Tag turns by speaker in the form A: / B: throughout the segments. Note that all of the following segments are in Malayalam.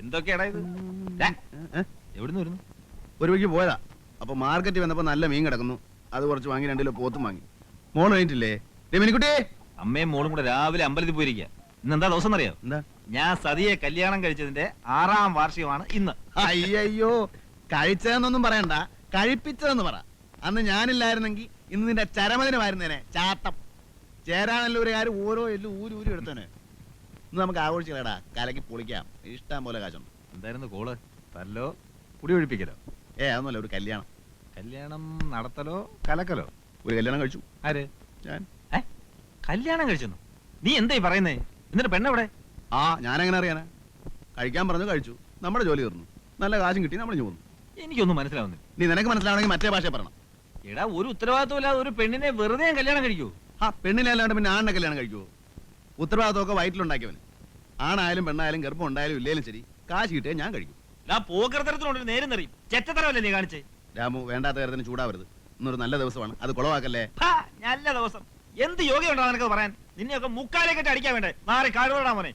A: എന്തൊക്കെയാടാ ഇത്? എവിടുന്ന് വരുന്നു?
B: ഒരു വഴിക്ക് പോയതാ. അപ്പൊ മാർക്കറ്റിൽ വന്നപ്പോ നല്ല മീൻ കിടക്കുന്നു. അത് കുറച്ച് വാങ്ങി രണ്ടു കിലോ പോത്തും വാങ്ങി. മോൾ കഴിഞ്ഞിട്ടില്ലേ രമിനിക്കുട്ടി
A: അമ്മയും മോളും കൂടെ രാവിലെ അമ്പലത്തിൽ പോയിരിക്കുക ഇന്ന് എന്താ ദിവസം അറിയോ
B: എന്താ?
A: ഞാൻ സതിയെ കല്യാണം കഴിച്ചതിന്റെ ആറാം വാർഷികമാണ് ഇന്ന്.
B: അയ്യോ കഴിച്ചതെന്നൊന്നും പറയണ്ട. കഴിപ്പിച്ചതെന്ന് പറ. അന്ന് ഞാനില്ലായിരുന്നെങ്കിൽ ഇന്ന് നിന്റെ ചരമദിനമായിരുന്നേനെ ചാട്ടം ചേരാനല്ലൂരുകാർ ഓരോ എല്ലും ഊരി ഊരി എടുത്തേനെ ഇന്ന് നമുക്ക് ആഘോഷിക്കലടാ. കലക്കി പൊളിക്കാം. ഇഷ്ടം പോലെ കാശുണ്ട്.
A: എന്തായിരുന്നു കോൾ? തല്ലോ? കുടി ഒഴിപ്പിക്കലോ?
B: ഏ അതൊന്നുമല്ല ഒരു കല്യാണം.
A: കല്യാണം നടത്തലോ കലക്കലോ?
B: ഒരു കല്യാണം കഴിച്ചു.
A: ആര്?
B: ഞാൻ.
A: ഏ? കല്യാണം കഴിച്ചെന്നു? നീ എന്തായി പറയുന്നേ? എന്നിട്ട് പെണ്ണെവിടെ?
B: ആ ഞാനെങ്ങനെ അറിയാനാ? കഴിക്കാൻ പറഞ്ഞു കഴിച്ചു. നമ്മുടെ ജോലി തീർന്നു. നല്ല കാശും കിട്ടി നമ്മൾ പോന്നു.
A: എനിക്കൊന്നും മനസ്സിലാവുന്നില്ല.
B: നീ നിനക്ക് മനസ്സിലാവണമെങ്കിൽ മറ്റേ ഭാഷ പറയണം.
A: എടാ ഒരു ഉത്തരവാദിത്വമില്ലാതെ ഒരു പെണ്ണിനെ വെറുതെ ഞാൻ കല്യാണം കഴിക്കൂ
B: ആ പെണ്ണിനെ അല്ലാണ്ട് പിന്നെ ആണിനെ കല്യാണം കഴിക്കുമോ ഉത്തരവാദിത്തമൊക്കെ വയറ്റിലുണ്ടാക്കിയവന്. ആണായാലും പെണ്ണായാലും ഗർഭം ഉണ്ടായാലും ഇല്ലേലും ശരി കാശ് കിട്ടിയാൽ ഞാൻ കഴിക്കും.
A: ആ പോക്കരത്തരത്തിനുണ്ട് നേരം നിറയും ചെറ്റത്തരമല്ലേ നീ കാണിച്ചേ?
B: രാമു വേണ്ടാത്ത കാര്യത്തിന് ചൂടാവരുത്. ഇന്നൊരു നല്ല ദിവസമാണ്. അത് കുളവാക്കല്ലേ
A: നല്ല ദിവസം. എന്ത് യോഗ്യമുണ്ടോ നിനക്ക് പറയാൻ? നിന്നെയൊക്കെ മുക്കാലേ കെട്ടി അടിക്കാൻ വേണ്ടേ? മാറി കാടുകൊണ്ടാ മോനെ.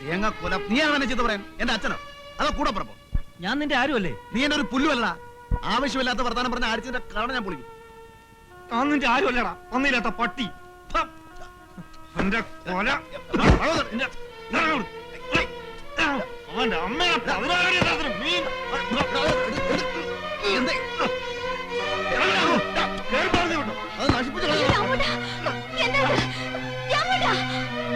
B: തേങ്ങ കൊല നീ അങ്ങനെ ചെയ്ത് പറയാൻ? എന്റെ അച്ഛനോ? അതോ കൂടെ പറപ്പോ
A: ഞാൻ നിന്റെ ആരുമല്ലേ?
B: നീ എന്റെ ഒരു പുല്ലുമല്ല ആവശ്യമില്ലാത്ത വർത്താനം പറഞ്ഞ ആരിച്ചിന്റെ കാരണം ഞാൻ പൊളിക്കും.
A: നിന്റെ ആരുമല്ലടാ? ഒന്നില്ലാത്ത പട്ടി. എന്റെ കൊല. അവന്റെ അമ്മയെ ദിവസത്തിന് മീൻ.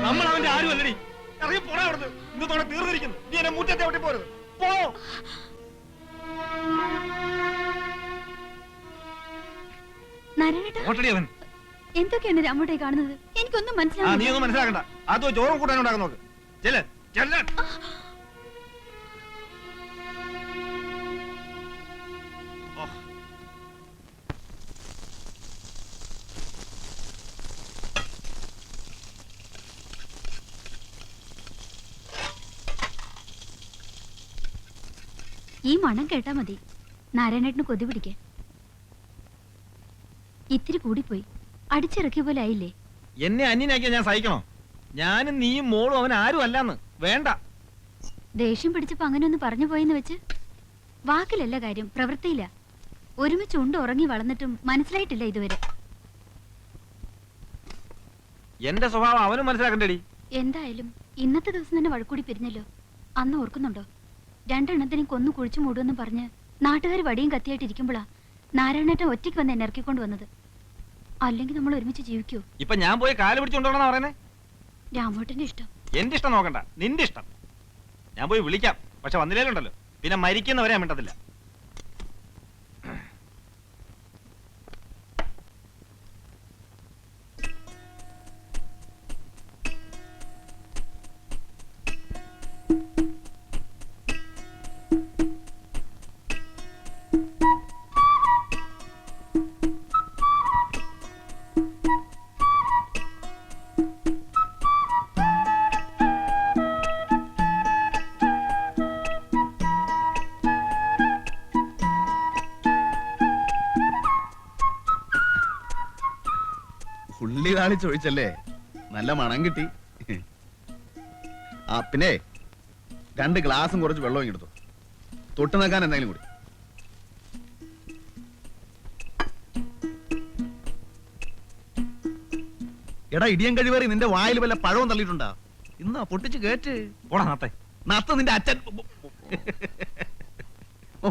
A: നമ്മൾ അവന്റെ ആരുമല്ലടി. ഇറങ്ങി പോടാ അവിടുന്ന് ഇന്നത്തോടെ തീർന്നിരിക്കുന്നു. നീ എന്നെ മുറ്റത്തെ ഒട്ടി പോരുത്. പോ. ഓട്ടടി അവൻ.
C: എന്തൊക്കെയാണ് രാമുടെ കാണുന്നത്? എനിക്കൊന്നും
A: ആ നീ ഒന്നും മനസ്സിലാക്കണ്ട. അതോ ചോറും കൂട്ടാനും ഉണ്ടാക്കാൻ നോക്ക്. ചെല്ല് ചെല്ല്. ഓ.
C: ഈ മണം കേട്ടാ മതി. നാരായണേട്ടന് കൊതി പിടിക്കാൻ. ഇത്തിരി കൂടിപ്പോയി. അടിച്ചിറക്കിയ പോലെ ആയില്ലേ?
A: എന്നെ അന്യനാക്കിയ ഞാൻ സഹിക്കണോ? ഞാനും നീയും മോളും അവൻ ആരും അല്ലാന്ന്. വേണ്ട.
C: ദേഷ്യം പിടിച്ചപ്പോ അങ്ങനെ ഒന്ന് പറഞ്ഞു പോയെന്ന് വെച്ച് വാക്കിലല്ല കാര്യം പ്രവൃത്തിയില്ല ഒരുമിച്ച് ഉണ്ട് ഉറങ്ങി വളർന്നിട്ടും മനസ്സിലായിട്ടില്ല ഇതുവരെ.
A: എന്റെ സ്വഭാവം അവനും മനസ്സിലാക്കണ്ടേടി.
C: എന്തായാലും ഇന്നത്തെ ദിവസം തന്നെ വഴക്കൂടി പിരിഞ്ഞല്ലോ. അന്ന് ഓർക്കുന്നുണ്ടോ? രണ്ടെണ്ണത്തിനും കൊന്നു കുഴിച്ചു മൂടുമെന്ന് പറഞ്ഞ് നാട്ടുകാർ വടിയും കത്തിയായിട്ട് ഇരിക്കുമ്പോഴാ നാരായണേട്ടൻ ഒറ്റയ്ക്ക് വന്ന് എന്നെ ഇറക്കിക്കൊണ്ട് വന്നത്. അല്ലെങ്കിൽ നമ്മൾ ഒരുമിച്ച് ജീവിക്കൂ
A: ഇപ്പൊ ഞാൻ പോയി കാൽ പിടിച്ചോണ്ടോ പറയുന്നേ?
C: രാമോട്ടന്റെ ഇഷ്ടം.
A: എന്റെ ഇഷ്ടം നോക്കണ്ട. നിന്റെ ഇഷ്ടം. ഞാൻ പോയി വിളിക്കാം. പക്ഷെ വന്നില്ലേലുണ്ടല്ലോ. പിന്നെ മരിക്കുന്നവരെ മിണ്ടത്തില്ല.
B: ഉള്ളി താളി ചോദിച്ചല്ലേ നല്ല മണം കിട്ടി. ആ പിന്നെ രണ്ട് ഗ്ലാസും കുറച്ച് വെള്ളം ഇങ്ങെടുത്തു തൊട്ട് നിൽക്കാൻ എന്തെങ്കിലും കൂടി. എടാ ഇടിയൻ കഴിവേറി നിന്റെ വായിൽ വല്ല പഴവും തള്ളിയിട്ടുണ്ടാ? ഇന്നാ പൊട്ടിച്ച് കേറ്റ്.
A: പോടാ നാത്തെ.
B: നത്ത നിന്റെ അച്ഛൻ.
D: ആ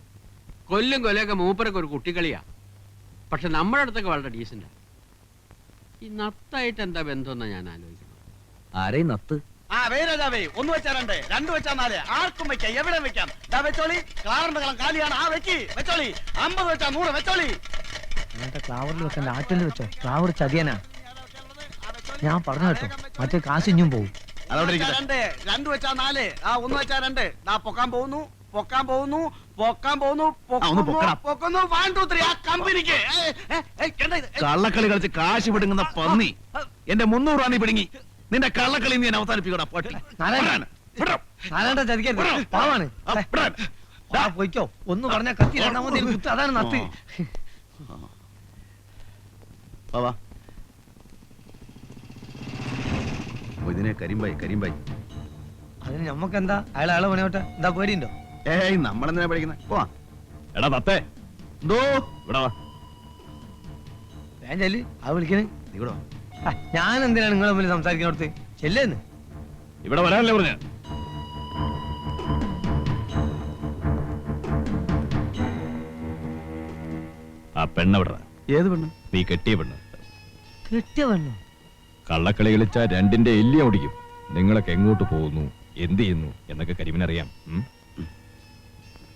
D: കൊല്ലും കൊല്ലൊക്കെ മൂപ്പരൊക്കെ ഒരു കുട്ടിക്കളിയാ. പക്ഷെ നമ്മുടെ അടുത്തൊക്കെ വളരെ ഡീസന്റാ ഈ നത്തായിട്ട് എന്താ ബന്ധമെന്നാ ഞാൻ ആലോചിക്കുന്നത്?
E: ആരെയും നത്ത്?
B: ആ വേരാജാവേ ഒന്ന് വെച്ചാ രണ്ട്. രണ്ട് വെച്ചാ നാല്. ആർക്കും വെക്കാം എവിടെ വെക്കാം. ദാ വെച്ചോളി. ക്ലാവറിന്റെ കളം കാലിയാണ്. ആ വെക്കി. വെച്ചോളി. അമ്പത് വെച്ചാ നൂറ്. വെച്ചോളി.
F: ക്ലാവറിൽ വെക്കണ്ട ആറ്റിൽ വെച്ചോ? ക്ലാവർ ചതിയനാ. ഞാൻ പറഞ്ഞു കേട്ടോ. മറ്റേ കാശ് ഇഞ്ഞും പോവും.
B: അതവിടെ രണ്ട്. രണ്ട് വെച്ചാ നാല്. ആ ഒന്ന് വെച്ചാ രണ്ട്. ദാ പൊക്കാൻ പോകുന്നു. പൊക്കാൻ പോകുന്നു പൊക്കാൻ പോകുന്നു പൊക്കുന്നു, പൊക്കുന്നു. വൺ ടു ത്രീ ആ കമ്പനിക്ക്. കള്ളക്കളി കളിച്ച് കാശ് പിടുങ്ങുന്ന പന്നി. എന്റെ മുന്നൂറ് രൂപ നീ പിടുങ്ങി. നിന്റെ കള്ളക്കളി നീ ഞാൻ അവസാനിപ്പിക്കടാ പട്ടി.
F: നാരായണ. നാരായണ ചതിക്കരുത് പാവാണ്.
B: ആ, വിടാൻ.
F: ആ, പൊയ്ക്കോ. ഒന്ന് പറഞ്ഞ കത്തി രണ്ടാമത് കുത്ത്. അതാണ് നത്ത്.
B: വാ, വാ. ഇതിനെ കരിമ്പായി കരിമ്പായി.
F: അതിന് നമ്മക്ക് എന്താ അയാൾ അയാളെ പണിയോട്ടെ? എന്താ പേടിയുണ്ടോ?
B: ഏയ് നമ്മളെന്തിനാ പഠിക്കുന്നത് പോവാ.
E: എടാ തത്തേ.
B: എന്തോ
E: ഇവിടെ വാ.
F: വേഗം ചെല്ല്. ആ വിളിക്കണേ.
B: നീ ഇവിടെ വാ.
F: ഞാൻ എന്തിനാണ് നിങ്ങൾ തമ്മിൽ സംസാരിക്കുന്നിടത്ത് ചെല്ലേന്ന്.
E: ഇവിടെ വരാനല്ലേ പറഞ്ഞ? ആ പെണ്ണവിട
B: ഏത് പെണ്ണ്?
E: നീ കെട്ടിയ പെണ്ണ്.
F: കെട്ടിയ പെണ്ണോ?
E: കള്ളക്കളി കളിച്ച രണ്ടിന്റെ എല്ലിയ ഓടിക്കും നിങ്ങളൊക്കെ എങ്ങോട്ട് പോകുന്നു? എന്ത് ചെയ്യുന്നു? എന്നൊക്കെ കരിമിനറിയാം. ഉം?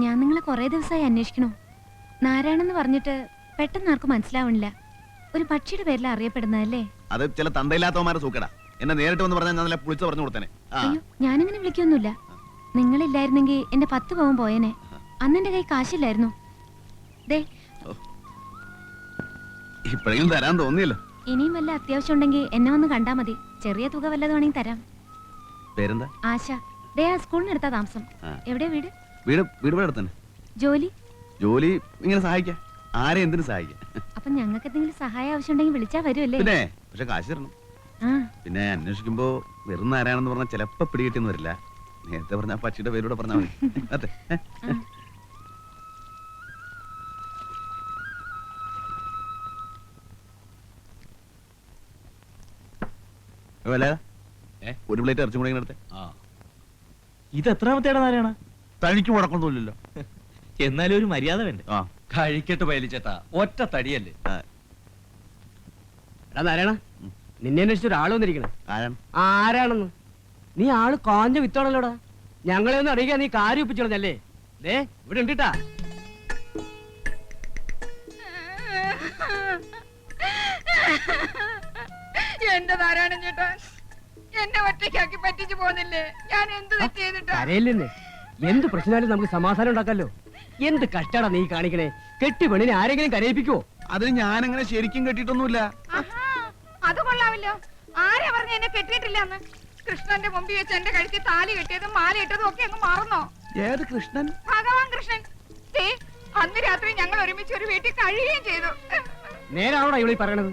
G: ഞാൻ നിങ്ങളെ കുറേ ദിവസമായി അന്വേഷിക്കണോ. നാരായണെന്ന് പറഞ്ഞിട്ട് പെട്ടെന്ന് ആർക്കും മനസ്സിലാവണില്ല. ഒരു പക്ഷിയുടെ പേരിൽ അറിയപ്പെടുന്നതല്ലേ?
B: അത് ചില തന്തയില്ലാത്തവന്മാരെ സൂക്കടാ. എന്നെ നേരിട്ട് വന്ന് പറഞ്ഞാൽ ഞാൻ നല്ല പുളിച്ച് പറഞ്ഞു കൊടുത്തേനെ.
G: അയ്യോ ഞാനങ്ങനെ വിളിക്കൊന്നുമില്ല. നിങ്ങളില്ലായിരുന്നെങ്കിൽ എന്റെ പത്ത് പവൻ പോയേനെ. അന്നെന്റെ കൈ കാശില്ലായിരുന്നു. ദേ.
B: ഇപ്പോഴെങ്കിലും തരാൻ തോന്നിയല്ലോ.
G: ഇനിയും വല്ല അത്യാവശ്യം ഉണ്ടെങ്കിൽ എന്നെ വന്ന് കണ്ടാ മതി. ചെറിയ തുക വല്ലതും തരാം.
B: പേരെന്താ?
G: ആശ. ദേ ആ സ്കൂളിന് എടുത്താ താമസം.
B: എവിടെ
G: എവിടെയാ വീട്?
B: വീട് വീട് ഇവിടെ തന്നെ
G: ജോലി?
B: ജോലി ഇങ്ങനെ സഹായിക്കാം. ആരെ എന്തിനു സഹായിക്കാം.
G: അപ്പൊ ഞങ്ങൾക്ക് എന്തെങ്കിലും സഹായം ആവശ്യമുണ്ടെങ്കിൽ വിളിച്ചാ വരുമല്ലേ
B: പിന്നെ പക്ഷെ കാശ് തരണം.
G: ആ.
B: പിന്നെ അന്വേഷിക്കുമ്പോ വെറും ആരാണെന്ന് പറഞ്ഞാൽ ചിലപ്പോ പിടികിട്ടിന്ന് വരില്ല. നേരത്തെ പറഞ്ഞ ആ പക്ഷിയുടെ പേരൂടെ പറഞ്ഞാൽ മതി. അതെ. ഒരു പ്ലേറ്റ് ഇറച്ചും കൂടെ ഇങ്ങനെ എടുത്തേ.
H: ഇത് എത്രാമത്തേടെ നാരായണ?
B: തനിക്ക് മുടക്കൊന്നുമില്ലല്ലോ.
H: എന്നാലും ഒരു മര്യാദ വേണ്ടേ
B: ആ.
I: കഴിക്കട്ടെ പയലിച്ചേട്ടാ ഒറ്റ തടിയല്ലേ?
D: എടാ നാരായണ നിന്നെ അന്വേഷിച്ച് ഒരാൾ വന്നിരിക്കണേ.
B: ആരാണ്?
D: ആരാണെന്ന്? നീ ആൾ കാഞ്ഞ വിത്താണല്ലോടാ. ഞങ്ങളെ ഒന്ന് അറിയിക്കാൻ നീ കാര്യം ഒപ്പിച്ചോളഞ്ഞല്ലേ? ദേ ഇവിടെ ഉണ്ടിട്ടാ.
J: എന്റെ നാരായണൻ ചേട്ടാ എന്നെ ഒറ്റയ്ക്കാക്കി പറ്റിച്ചു പോന്നില്ലേ? ഞാൻ എന്ത് തെറ്റ് ചെയ്തിട്ടാ?
D: കരയില്ലെന്ന്? എന്ത് പ്രശ്നമായാലും നമുക്ക് സമാധാനം ഉണ്ടാക്കാലോ. എന്ത് കഷ്ടാടാ നീ കാണിക്കണേ. കെട്ടി പെണ്ണിനെ ആരെങ്കിലും കരയിപ്പിക്കോ
B: അത് ഞാൻ അങ്ങനെ ശരിക്കും കെട്ടിട്ടൊന്നുമില്ല
J: ആഹാ, അത് കൊള്ളാവില്ലോ ആരെ പറഞ്ഞ എന്നെ കെട്ടിയിട്ടില്ലെന്ന്? കൃഷ്ണന്റെ മുമ്പിൽ വെച്ച് എന്റെ കഴുത്തിൽ താലി കെട്ടിയതും മാല ഇട്ടതും ഒക്കെ അങ്ങ് മറന്നോ?
B: ഏത് കൃഷ്ണൻ?
J: ഭഗവാൻ കൃഷ്ണൻ. അന്ന് രാത്രി ഞങ്ങൾ ഒരുമിച്ച് ഒരു വീട്ടിൽ കഴിയുകയും ചെയ്തു.
D: നേരാണോടാ ഇവിടെ പറയണത്?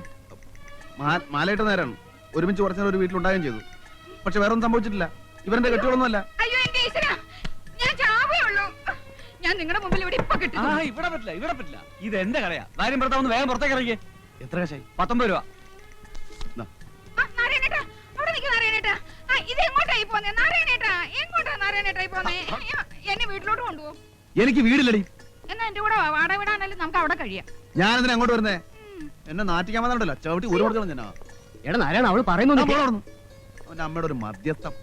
B: മാലയിട്ട നേരാണ്. ഒരുമിച്ച് കുറച്ചു ഒരു വീട്ടിലുണ്ടാകുകയും ചെയ്തു. പക്ഷെ വേറൊന്നും സംഭവിച്ചിട്ടില്ല. ഇവരുടെ കെട്ടുകളൊന്നുമല്ല
J: അയ്യോ ഞാൻ ഞാൻ നിങ്ങളുടെ മുമ്പിൽ ഇവിടെ ഇപ്പൊ
K: ആ ഇവിടെ പറ്റില്ല ഇവിടെ പറ്റില്ല. ഇത് എന്റെ കടയാ. ഭാര്യം ഭർത്താവ് വേഗം പുറത്തേക്ക് ഇറങ്ങി
B: എത്ര കാശായി?
K: പത്തൊമ്പത് രൂപ.
J: നാരായണേട്ടാ അവിടെ നാരായണേട്ടാ. ആ, ഇത് എങ്ങോട്ടായി പോന്നെ? നാരായണേട്ടാ എങ്ങോട്ടാ നാരായണേട്ടായി പോന്നെ? അയ്യോ, എന്നെ വീട്ടിലോട്ട് കൊണ്ടുപോകും
B: എനിക്ക് വീടില്ലടി.
J: എന്നാ എന്റെ കൂടെ വാ. വാടക വിടാനാലും നമുക്ക് അവിടെ കഴിയാം.
B: ഞാനെന്തിനാ അങ്ങോട്ട് വരുന്നേ? എന്നെ നാട്ടിക്കാൻ വന്നിട്ടല്ലോ ചവിട്ടി ഒരു കൊടുക്കണം ഞാനാ.
F: എടാ നാരായണ അവൾ പറയുന്നു
B: ഞാൻ അവന്റെ അമ്മയുടെ ഒരു മധ്യസ്ഥം.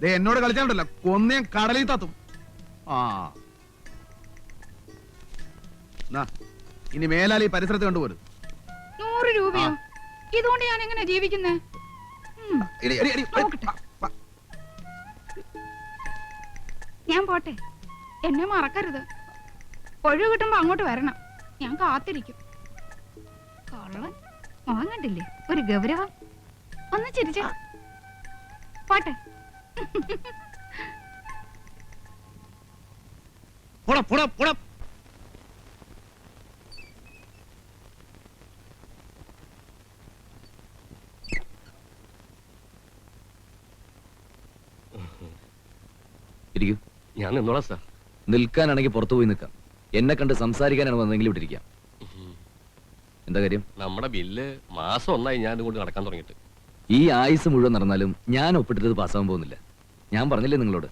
B: ദേ എന്നോട് കളിച്ചാണ്ടല്ലോ കൊന്നേം കടലിൽ തത്തും. ആ. നാ, ഇനി മേലാൽ ഈ പരിസരത്ത് കണ്ടുപോലും
J: നൂറ് രൂപയോ? ഇതുകൊണ്ട് ഞാൻ എങ്ങനെ ജീവിക്കുന്നേ? ഉം, നോക്കട്ടെ. ഞാൻ പോട്ടെ. എന്നെ മറക്കരുത്. ഒഴിവ് കിട്ടുമ്പോ അങ്ങോട്ട് വരണം. ഞാൻ കാത്തിരിക്കും. കള്ളൻ. വാങ്ങണ്ടില്ലേ കണ്ടില്ലേ? ഒരു ഗൗരവം. ഒന്ന് ചിരിച്ച. പോട്ടെ.
B: പോടാ പോടാ പോടാ.
L: ഇരിക്കൂ.
M: ഞാൻ നിന്നോളാം സാർ.
L: നിൽക്കാനാണെങ്കിൽ പുറത്തു പോയി നിൽക്കാം. എന്നെ കണ്ട് സംസാരിക്കാനാണ് വന്നെങ്കിലും ഇവിടെ ഇരിക്കാം എന്താ കാര്യം?
M: നമ്മുടെ ബില്ല് മാസം ഒന്നായി ഞാൻ കൊണ്ട് നടക്കാൻ തുടങ്ങിയിട്ട്.
L: ഈ ആയുസ് മുഴുവൻ നടന്നാലും ഞാൻ ഒപ്പിട്ടത് പാസ്സാവാൻ പോകുന്നില്ല. ഞാൻ പറഞ്ഞില്ലേ നിങ്ങളോട്?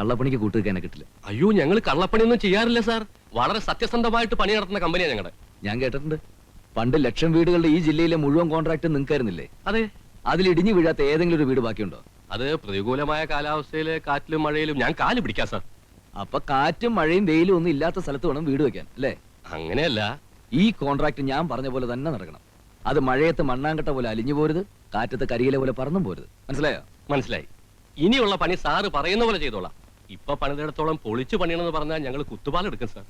L: കള്ളപ്പണിക്ക് കൂട്ടുവെക്കാനെ കിട്ടില്ല.
M: അയ്യോ ഞങ്ങൾ കള്ളപ്പണിയൊന്നും ചെയ്യാറില്ല സാർ. വളരെ സത്യസന്ധമായിട്ട് പണി നടത്തുന്ന കമ്പനിയാണ് ഞങ്ങളുടെ
L: ഞാൻ കേട്ടിട്ടുണ്ട്. പണ്ട് ലക്ഷം വീടുകളുടെ ഈ ജില്ലയിലെ മുഴുവൻ കോൺട്രാക്ട് നിങ്ങൾക്കായിരുന്നില്ലേ?
M: അതെ.
L: അതിൽ ഇടിഞ്ഞു വീഴാത്ത ഏതെങ്കിലും ഒരു വീട് ബാക്കിയുണ്ടോ?
M: അത് പ്രതികൂലമായ കാലാവസ്ഥയിൽ കാറ്റിലും മഴയിലും ഞാൻ കാൽ പിടിക്കാം സാർ.
L: അപ്പൊ കാറ്റും മഴയും വെയിലും ഒന്നും ഇല്ലാത്ത സ്ഥലത്ത് വേണം വീട് വെക്കാൻ അല്ലേ?
M: അങ്ങനെയല്ല.
L: ഈ കോൺട്രാക്ട് ഞാൻ പറഞ്ഞ പോലെ തന്നെ നടക്കണം. അത് മഴയത്ത് മണ്ണാങ്കട്ട പോലെ അലിഞ്ഞു പോരുത് കാറ്റത്ത് കരിയിലെ പോലെ പറന്നും പോരുത്. മനസ്സിലായോ?
M: മനസ്സിലായി. ഇനിയുള്ള പണി സാറ് പറയുന്ന പോലെ ചെയ്തോളാം. ഇപ്പൊ പണിതിടത്തോളം പൊളിച്ചു പണിയണമെന്ന് പറഞ്ഞാൽ ഞങ്ങൾ കുത്തുപാലെടുക്കും സാർ.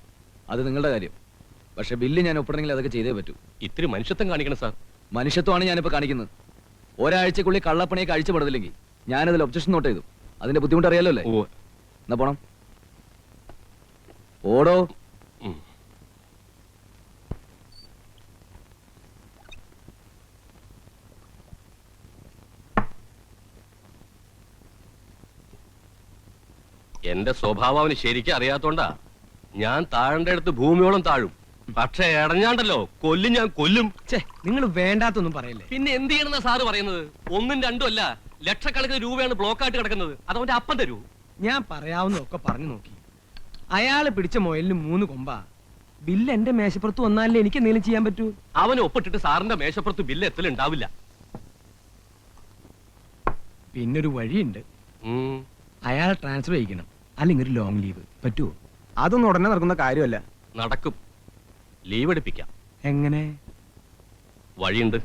L: അത് നിങ്ങളുടെ കാര്യം. പക്ഷെ ബില്ല് ഞാൻ ഒപ്പിടണമെങ്കിൽ അതൊക്കെ ചെയ്തേ പറ്റൂ.
M: ഇത്തിരി മനുഷ്യത്വം കാണിക്കണം സാർ.
L: മനുഷ്യത്വമാണ് ഞാനിപ്പോ കാണിക്കുന്നത്. ഒരാഴ്ചക്കുള്ളിൽ കള്ളപ്പണിയൊക്കെ അഴിച്ചുപെടുന്നില്ലെങ്കിൽ ഞാനതിൽ ഒബ്ജക്ഷൻ നോട്ട് ചെയ്തു. അതിന്റെ ബുദ്ധിമുട്ട് അറിയാലോ അല്ലേ?
M: ഓ.
L: എന്നാ പോണം. ഓടോ.
M: എന്റെ സ്വഭാവം അവന് ശരിക്കും അറിയാത്തോണ്ടാ ഞാൻ താഴേണ്ട അടുത്ത് ഭൂമിയോളം താഴും. പക്ഷെ ഇടഞ്ഞാണ്ടല്ലോ കൊല്ലും ഞാൻ കൊല്ലും.
F: നിങ്ങൾ വേണ്ടാത്തൊന്നും പറയല്ലേ?
M: പിന്നെ എന്ത് ചെയ്യണമെന്നാ സാറ് പറയുന്നത്? ഒന്നും രണ്ടും അല്ല ലക്ഷക്കണക്കിന് രൂപയാണ് ബ്ലോക്കായിട്ട് കിടക്കുന്നത്. അത് അവന്റെ അപ്പം തരൂ.
F: ഞാൻ പറയാവുന്നതൊക്കെ പറഞ്ഞു നോക്കി. അയാൾ പിടിച്ച മൊയലിന് മൂന്ന് കൊമ്പാ. ബില്ല് എന്റെ മേശപ്പുറത്ത് വന്നാലേ എനിക്ക് എന്തെങ്കിലും ചെയ്യാൻ പറ്റൂ?
M: അവനെ ഒപ്പിട്ടിട്ട് സാറിന്റെ മേശപ്പുറത്ത് ബില്ല് എത്തലുണ്ടാവില്ല
F: പിന്നൊരു വഴിയുണ്ട്.
M: ഉം.
F: അയാൾ ട്രാൻസ്ഫർ ചെയ്യിക്കണം. അല്ലെങ്കിൽ ഒരു ലോങ് ലീവ്. പറ്റുമോ
B: അതൊന്നും ഉടനെ നടക്കുന്ന കാര്യമല്ല.
M: നടക്കും. ലീവ് എടുപ്പിക്കാം.
F: എങ്ങനെ?
M: വഴിയുണ്ട്.